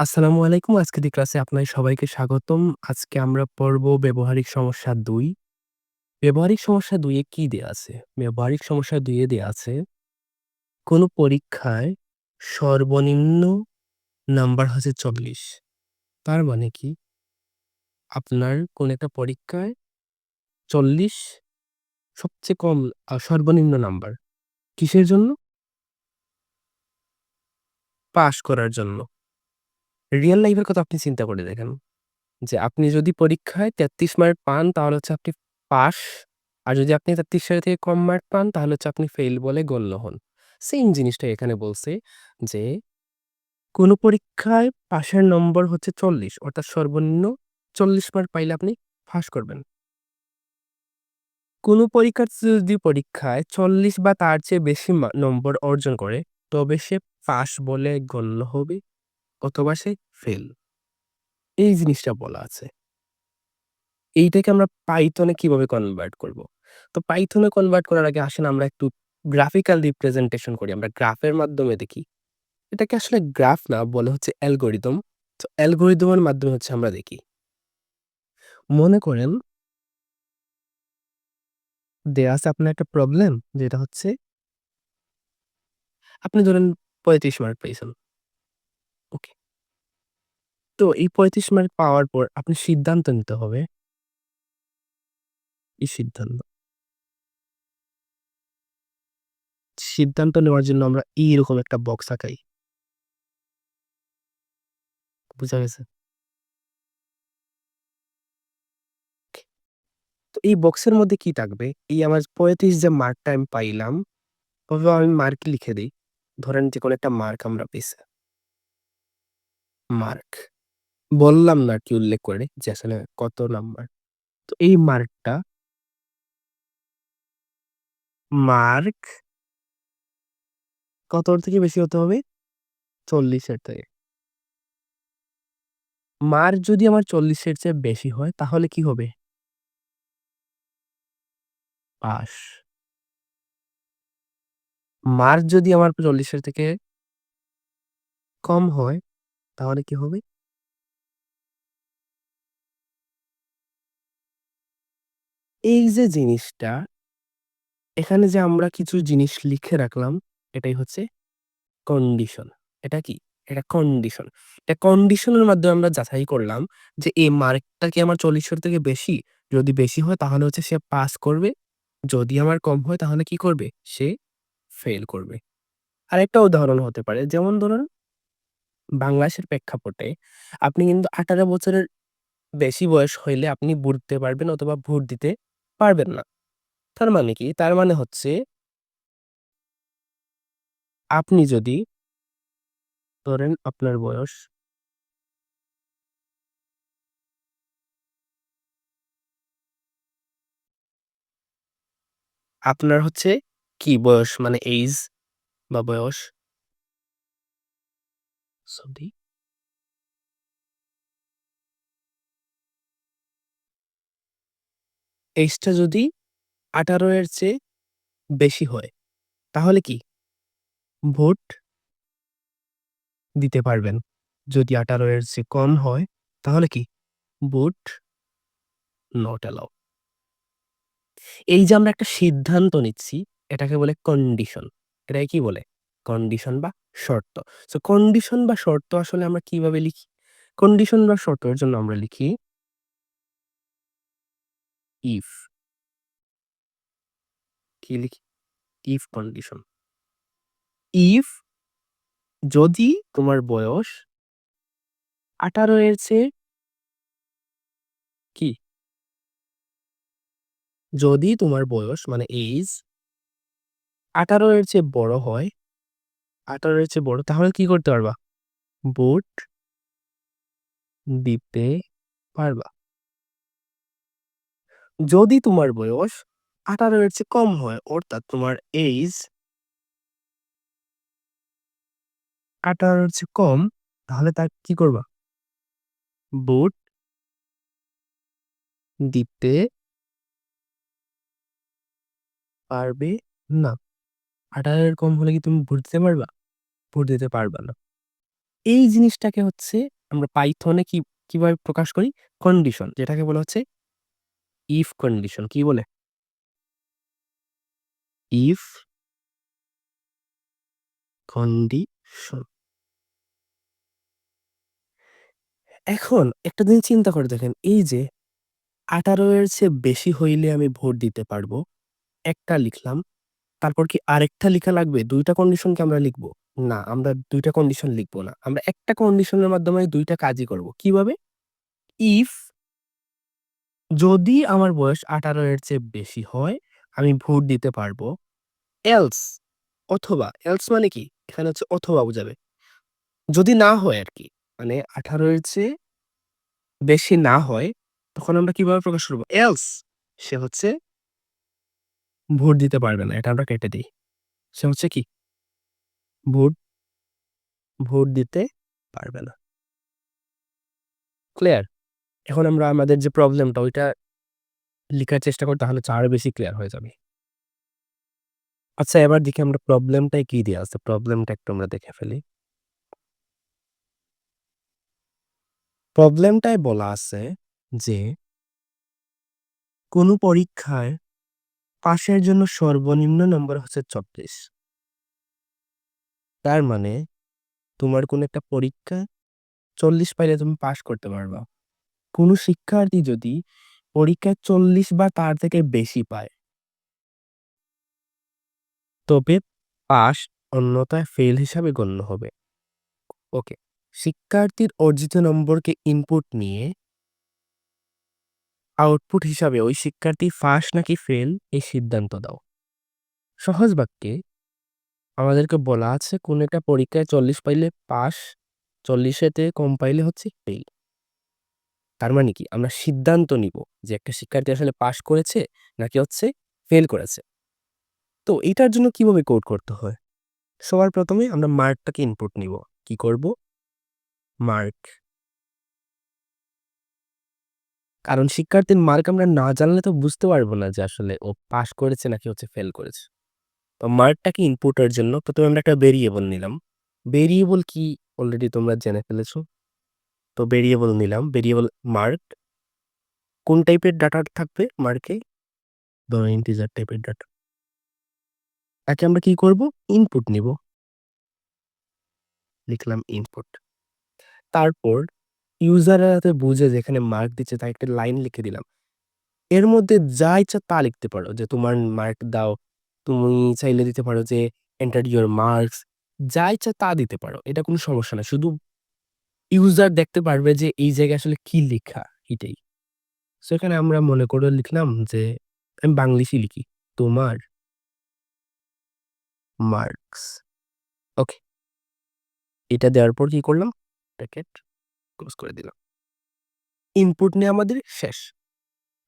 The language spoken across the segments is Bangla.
আসসালামু আলাইকুম। আজকের এই ক্লাসে আপনাদের সবাইকে স্বাগতম। আজকে আমরা পড়ব ব্যবহারিক সমস্যা দুই ব্যবহারিক সমস্যা ২ এ কি দেয়া আছে? ব্যবহারিক সমস্যা ২ এ দেয়া আছে, কোনো পরীক্ষায় সর্বনিম্ন নাম্বার হচ্ছে ৪০। তার মানে কি? আপনার কোন একটা পরীক্ষায় ৪০ সবচেয়ে কম সর্বনিম্ন নাম্বার। কিসের জন্য? পাশ করার জন্য। রিয়াল লাইফের কথা আপনি চিন্তা করে দেখেন। যে আপনি যদি পরীক্ষায় ৩৩ মার্ক পান, তাহলে হচ্ছে আপনি পাস। আর যদি আপনি ৩৩ এর থেকে কম মার্ক পান, তাহলে হচ্ছে আপনি ফেইল বলে গণ্য হন। সেইম জিনিসটাই এখানে বলছে যে, কোন পরীক্ষায় পাশের নম্বর হচ্ছে ৪০ অর্থাৎ সর্বনিম্ন ৪০ মার্ক পাইলে আপনি পাস করবেন। কোনো পরীক্ষার্থী যদি পরীক্ষায় ৪০ বা তার চেয়ে বেশি নম্বর অর্জন করে, তবে সে পাস বলে গণ্য হবে অথবা সে ফেল। এই জিনিসটা বলা আছে। এইটাকে আমরা পাইথনে কীভাবে কনভার্ট করব? তো পাইথনে কনভার্ট করার আগে আসেন আমরা একটু গ্রাফিক্যাল রিপ্রেজেন্টেশন করি। আমরা গ্রাফের মাধ্যমে দেখি। এটাকে আসলে গ্রাফ না, বলে হচ্ছে অ্যালগোরিদম তো অ্যালগোরিদমের মাধ্যমে হচ্ছে আমরা দেখি। মনে করেন দেয়া আছে আপনার একটা প্রবলেম যেটা হচ্ছে, আপনি ধরেন ৩৫ মার্ক পেয়েছেন। তো এই ৩৫ মার্ক পাওয়ার পর আপনি সিদ্ধান্ত নিতে হবে। কি সিদ্ধান্ত? সিদ্ধান্ত নেওয়ার জন্য আমরা এইরকম একটা বক্স আঁকাই। বুঝা গেছে? তো এই বক্সের মধ্যে কি থাকবে? এই আমার ৩৫ যে মার্কটা আমি পাইলাম, অথবা আমি মার্ক লিখে দেই। ধরেন যে কোনো একটা মার্ক আমরা পেয়েছি। মার্ক। বললাম না আরকি উল্লেখ করে যে আসলে কত নাম্বার। তো এই মার্কটা মার্ক কতর থেকে বেশি হতে হবে? ৪০ এর থেকে। মার্ক যদি আমার ৪০ এর চেয়ে বেশি হয় তাহলে কি হবে? পাস। মার্ক যদি আমার ৪০ এর থেকে কম হয় তাহলে কি হবে? এই যে জিনিসটা, এখানে যে আমরা কিছু জিনিস লিখে রাখলাম, এটাই হচ্ছে কন্ডিশন। এটা কি? এটা কন্ডিশন। এটা কন্ডিশনের মাধ্যমে আমরা যাচাই করলাম যে এই মার্কটা কি আমার ৪০ এর থেকে বেশি? যদি বেশি হয়, তাহলে হচ্ছে সে পাস করবে। যদি আমার কম হয়, তাহলে কি করবে? সে ফেল করবে। আরেকটা উদাহরণ হতে পারে, যেমন ধরুন, বাংলাদেশের প্রেক্ষাপটে আপনি কিন্তু ১৮ বছরের বেশি বয়স হইলে আপনি ভোট দিতে পারবেন অথবা ভোট দিতে পারবেন না। তার মানে কি? তার মানে হচ্ছে আপনি যদি ধরেন আপনার বয়স আপনার হচ্ছে কি বয়স মানে এইজ বা বয়স? সরি। এইজটা যদি ১৮ এর চেয়ে বেশি হয়, তাহলে কি? ভোট দিতে পারবেন। যদি ১৮ এর চেয়ে কম হয় তাহলে কি? Vote not allow. এই যে আমরা একটা সিদ্ধান্ত নিচ্ছি এটাকে বলে কন্ডিশন। এটাকে কি বলে? কন্ডিশন বা শর্ত। সো কন্ডিশন বা শর্ত আসলে আমরা কীভাবে লিখি? কন্ডিশন বা শর্তের জন্য আমরা লিখি ইফ। কি লিখি? If condition. ইফ যদি তোমার বয়স ১৮ এর চেয়ে কি? যদি তোমার বয়স মানে এইজ ১৮ এর চেয়ে বড় হয় ১৮ এর চেয়ে বড়, তাহলে কি করতে পারবা? ভোট দিতে পারবা। যদি তোমার বয়স ১৮ এর চেয়ে কম হয়, অর্থাৎ তোমার এইজ ১৮ এর চেয়ে কম, তাহলে তা কি করবা? ভোট দিতে পারবে না। ১৮ এর কম হলে কি তুমি ভোট দিতে পারবা? ভোট দিতে পারবা না। এই জিনিসটাকে হচ্ছে আমরা পাইথনে কি, কীভাবে প্রকাশ করি? কন্ডিশন যেটাকে বলা হচ্ছে ইফ কন্ডিশন। কি বলে? If condition. এখন একটা জিনিস চিন্তা করে দেখেন, এই যে ১৮ এর চেয়ে বেশি হইলে আমি ভোট দিতে পারব। একটা লিখলাম। তারপর কি আরেকটা লিখা লাগবে? ২ টা কন্ডিশন কি আমরা লিখব না, আমরা দুইটা কন্ডিশন লিখব না। আমরা একটা কন্ডিশনের মাধ্যমে দুইটা কাজই করব। কীভাবে? ইফ যদি আমার বয়স ১৮ এর চেয়ে বেশি হয়, আমি ভোট দিতে পারব। এলস অথবা, এলস মানে কি? এখানে হচ্ছে অথবা বোঝাবে। যদি না হয় আরকি। মানে ১৮ এর চেয়ে বেশি না হয়, তখন আমরা কীভাবে প্রকাশ করব? এলস সে হচ্ছে ভোট দিতে পারবে না। এটা আমরা কেটে দেই। সে হচ্ছে কি? ভোট ভোট দিতে পারবে না। ক্লিয়ার? এখন আমরা আমাদের যে প্রবলেমটা ওইটা লিখার চেষ্টা করি, তাহলে আরও বেশি ক্লিয়ার হয়ে যাবে। আচ্ছা এবার দেখি আমরা প্রবলেমটাই কি দেয়া আছে? প্রবলেমটা একটু আমরা দেখে ফেলি। প্রবলেমটায় বলা আছে যে, কোনো পরীক্ষায় পাশের জন্য সর্বনিম্ন নম্বর হচ্ছে ৩৪ তার মানে তোমার কোনো একটা পরীক্ষা চল্লিশ পাইলে তুমি পাশ করতে পারবা। কোনো শিক্ষার্থী যদি পরীক্ষায় ৪০ বা তার থেকে বেশি পায় তবে পাস অন্যথায় ফেল হিসাবে গণ্য হবে। ওকে। শিক্ষার্থীর অর্জিত নম্বরকে ইনপুট নিয়ে আউটপুট হিসাবে ওই শিক্ষার্থী ফাঁস নাকি ফেল এই সিদ্ধান্ত দাও। সহজ বাক্যে আমাদেরকে বলা আছে কোনো একটা পরীক্ষায় ৪০ পাইলে পাস, চল্লিশেতে কম পাইলে হচ্ছে ফেল। তার মানে কি? আমরা সিদ্ধান্ত নিব যে একটা শিক্ষার্থী আসলে পাস করেছে নাকি হচ্ছে ফেল করেছে। তো এটার জন্য কীভাবে কোড করতে হয়? সবার প্রথমে আমরা মার্কটাকে ইনপুট নিব। কি করব? মার্ক। কারণ শিক্ষার্থীর মার্ক আমরা না জানলে তো বুঝতে পারব না যে আসলে ও পাস করেছে নাকি হচ্ছে ফেল করেছে। তো মার্কটাকে ইনপুটের জন্য প্রথমে আমরা একটা ভেরিয়েবল নিলাম। ভেরিয়েবল কি অলরেডি তোমরা জেনে ফেলেছো। তো ভেরিয়েবল নিলাম। Variable mark. কোন টাইপের ডাটা থাকবে মার্কে? ধরো ইন্টিজার টাইপের ডাটা। একে আমরা কি করব? ইনপুট নিব। লিখলাম ইনপুট। তারপর ইউজাররা যাতে বুঝে যেখানে মার্ক দিচ্ছে তাই একটা লাইন লিখে দিলাম। এর মধ্যে যা ইচ্ছা তা লিখতে পারো, যে তোমার মার্ক দাও। তুমি চাইলে দিতে পারো যে এন্টার ইউর মার্কস যা ইচ্ছা তা দিতে পারো। এটা কোনো সমস্যা না। শুধু ইউজার দেখতে পারবে যে এই জায়গায় আসলে কি লেখা এটাই। সো এখানে আমরা মনে করে লিখলাম যে আমি বাংলিশই লিখি। তোমার মার্কস। ওকে। এটা দেওয়ার পর কি করলাম? প্যাকেট ক্লোজ করে দিলাম। ইনপুট নিয়ে আমাদের শেষ।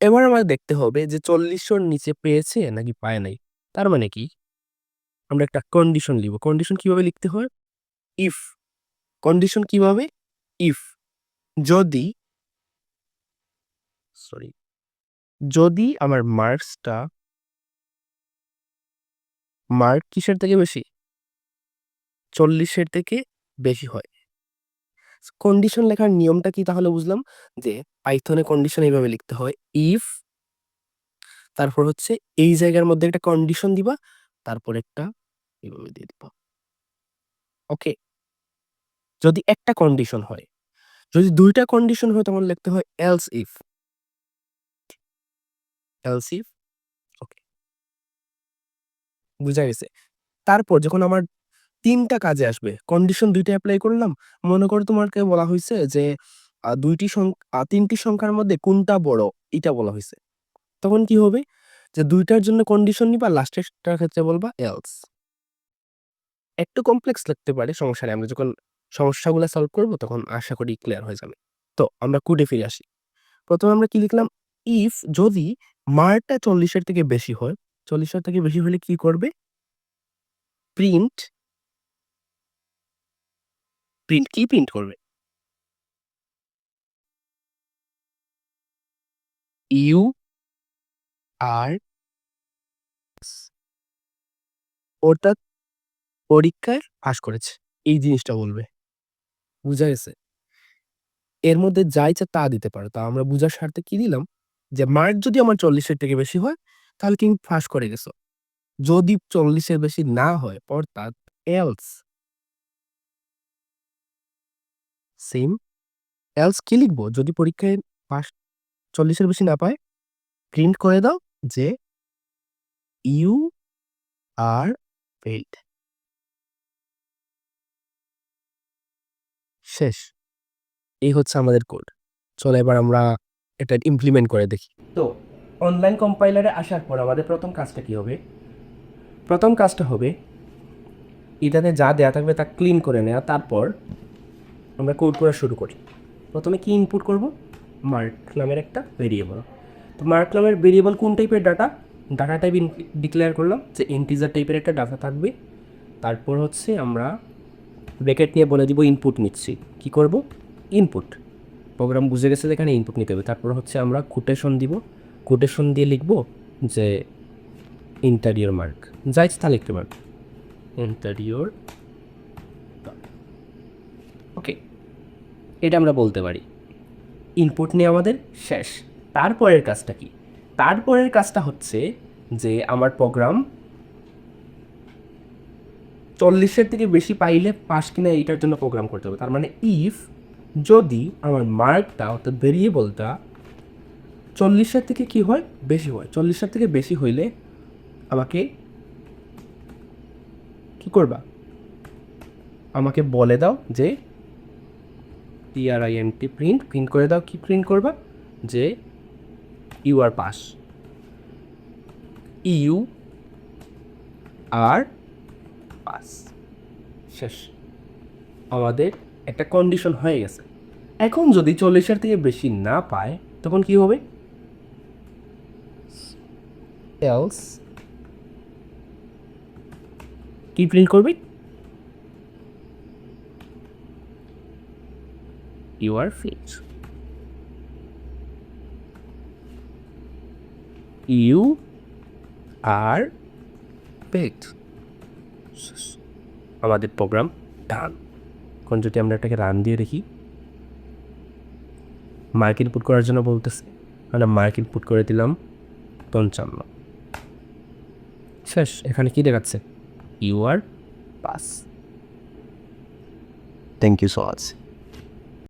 এবার আমাকে দেখতে হবে যে ৪০ র নিচে পেয়েছে নাকি পায় নাই। তার মানে কি? আমরা একটা কন্ডিশন লিখব। কন্ডিশন কীভাবে লিখতে হয়? ইফ কন্ডিশন কীভাবে? ইফ যদি সরি যদি আমার মার্কসটা মার্ক কিসের থেকে বেশি? ৪০ এর থেকে বেশি হয়। কন্ডিশন লেখার নিয়মটা কি তাহলে বুঝলাম? যে পাইথনে কন্ডিশন এভাবে লিখতে হয়। ইফ তারপর হচ্ছে এই জায়গার মধ্যে একটা কন্ডিশন দিবা। তারপর একটা এভাবে দিয়ে দিবা। ওকে? যদি একটা কন্ডিশন হয়। যদি দুইটা কন্ডিশন হয় তখন লিখতে হয় else if. Else if okay. বুঝা গেছে। তারপর যখন আমার তিনটা কাজে আসবে, কন্ডিশন দুইটা অ্যাপ্লাই করলাম। মনে করো তোমাকে বলা হয়েছে যে আ ২ টি সং আ ৩ টি সংখ্যার মধ্যে কোনটা বড়? এটা বলা হয়েছে তখন কি হবে? যে দুইটার জন্য কন্ডিশন নিবা লাস্টেরটার ক্ষেত্রে বলবা এলস। একটু কমপ্লেক্স লাগতে পারে নেই। আমরা যখন সমস্যাগুলা সলভ করব তখন আশা করি ক্লিয়ার হয়ে যাবে। তো আমরা কোডে ফিরে আসি। প্রথমে আমরা কি লিখলাম? ইফ যদি ৪০ এর থেকে বেশি হয়, ৪০ এর থেকে বেশি হলে কি করবে? প্রিন্ট প্রিন্ট কি প্রিন্ট করবে? ইউ আর অর্থাৎ পরীক্ষায় পাস করেছে। এই জিনিসটা বলবে। বুঝা গেছে? এর মধ্যে যা ইচ্ছা তা দিতে পারো। তো আমরা বুঝার স্বার্থে কি দিলাম? যে মার্ক যদি আমার ৪০ এর থেকে বেশি হয়, তাহলে তুমি পাস করে গেছো। যদি ৪০ এর বেশি না হয় অর্থাৎ এলস সেম এলস কি লিখব? যদি পরীক্ষায় ৪০ এর বেশি না পায়, প্রিন্ট করে দাও যে ইউ আর ফেইলড। শেষ। এই হচ্ছে আমাদের কোড। চলো এবার আমরা এটা ইমপ্লিমেন্ট করে দেখি। তো অনলাইন কম্পাইলারে আসার পর আমাদের প্রথম কাজটা কি হবে? প্রথম কাজটা হবে এটাতে যা দেয়া থাকবে তা ক্লিন করে নেওয়া। তারপর আমরা কোড করা শুরু করি। প্রথমে কি ইনপুট করব? মার্ক নামের একটা ভেরিয়েবল। তো মার্ক নামের ভেরিয়েবল কোন টাইপের ডাটা? ডাটা টাইপ ডিক্লেয়ার করলাম যে ইন্টিজার টাইপের একটা ডাটা থাকবে। তারপর হচ্ছে আমরা ব্র্যাকেট নিয়ে বলে দিব ইনপুট নিচ্ছি। কি করব? ইনপুট। প্রোগ্রাম বুঝে গেছে যে এখানে ইনপুট নিতে হবে। তারপর হচ্ছে আমরা কোটেশন দিব। কোটেশন দিয়ে লিখব যে ইন্টেরিয়র মার্ক। যা ইচ্ছা তা লিখতে পারবে। Interior okay. এটা আমরা বলতে পারি। ইনপুট নিয়ে আমাদের, শেষ। তারপরের কাজটা কি? তারপরের কাজটা হচ্ছে যে আমার প্রোগ্রাম ৪০ এর থেকে বেশি পাইলে পাস কিনা এইটার জন্য প্রোগ্রাম করতে হবে। তার মানে ইফ যদি আমার মার্কটা অর্থাৎ ভেরিয়েবলটা ৪০ এর থেকে কি হয়? বেশি হয়। ৪০ এর থেকে বেশি হইলে আমাকে কি করবা? আমাকে বলে দাও যে পিআরআইএনটি প্রিন্ট, প্রিন্ট করে দাও। কি প্রিন্ট করবা? যে you are pass. You are pass. শেষ। আমাদের একটা কন্ডিশন হয়ে গেছে। এখন যদি ৪০ এর থেকে বেশি না পায় তখন কি হবে? এলস কি প্রিন্ট করবি you are failed. You are failed. আমাদের প্রোগ্রাম ডান। এখন যদি আমরা এটাকে রান দিয়ে দেখি। মার্ক ইনপুট করার জন্য বলতেছে। আমরা মার্ক ইনপুট করে দিলাম ৫৫ শেষ। এখানে কি দেখাচ্ছে? You are pass. Thank you so much.